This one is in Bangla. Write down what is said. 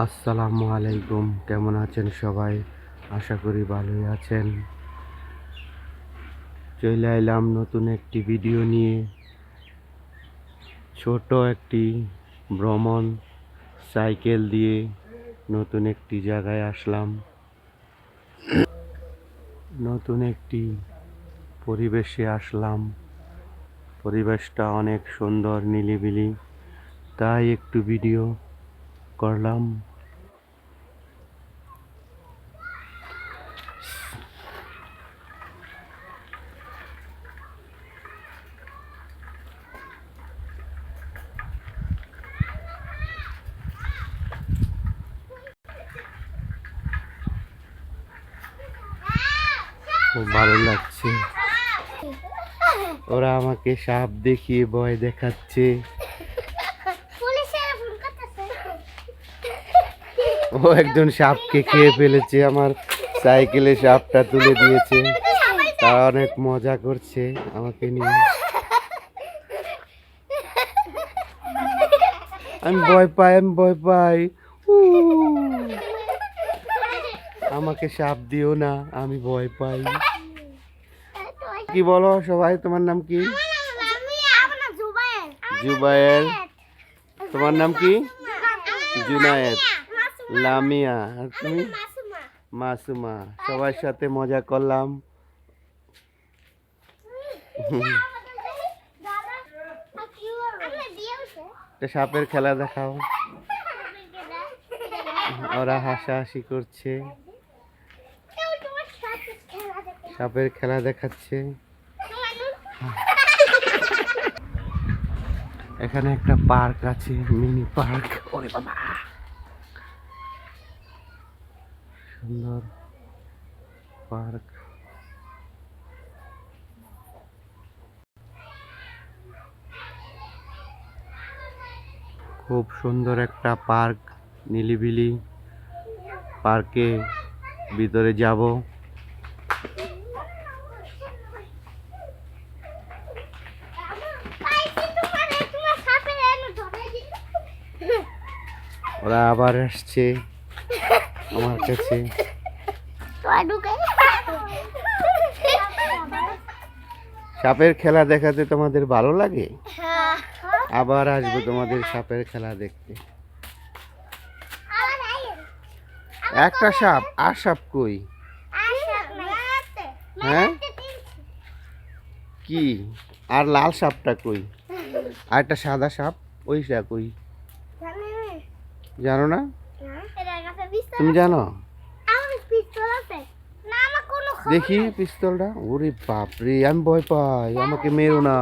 আসসালামু আলাইকুম, কেমন আছেন সবাই? আশা করি ভালোই আছেন। চলে এলাম নতুন একটি ভিডিও নিয়ে। ছোট একটি ভ্রমণ সাইকেল দিয়ে নতুন একটি জায়গায় আসলাম। নতুন একটি পরিবেশে আসলাম। পরিবেশটা অনেক সুন্দর নিলিবিলি তাই একটু ভিডিও করলাম। খুব ভালো লাগছে। ওরা আমাকে সাপ দেখিয়ে ভয় দেখাচ্ছে। ও একজন সাপকে খেয়ে ফেলেছে আমার সাইকেলে সাপটা তুলে দিয়েছে। তারা অনেক মজা করছে আমাকে নিয়ে। আমি ভয় পাই আমি ভয় পাই। আমাকে সাপ দিও না আমি ভয় পাই। কি বলো সবাই তোমার নাম কি? জুবায়ের। তোমার নাম কি? জুনায়েদ। লামিয়া আর তুমি মাসুমা সবার সাথে মজা করলাম। সাপের খেলা দেখাও। ওরা হাসাহাসি করছে। সাপের খেলা দেখাচ্ছে। এখানে একটা পার্ক আছে মিনি পার্ক। ওরে বাবা। সুন্দর পার্ক। খুব সুন্দর একটা পার্ক নিলিবিলি পার্কে ভিতরে যাব। ওরা আবার আসছে। আমার কাছে। সাপের খেলা দেখাতে তোমাদের ভালো লাগে? হ্যাঁ। আবার আসব তোমাদের সাপের খেলা দেখতে। একটা সাপ আর সাপ কই? হ্যাঁ? কি? আর লাল সাপটা কই? আর একটা সাদা সাপ ওই সাপ কই জানো না? তুমি জানো? দেখি পিস্তলটা। ওরে বাপরে আমি ভয় পাই। আমাকে মেরো না।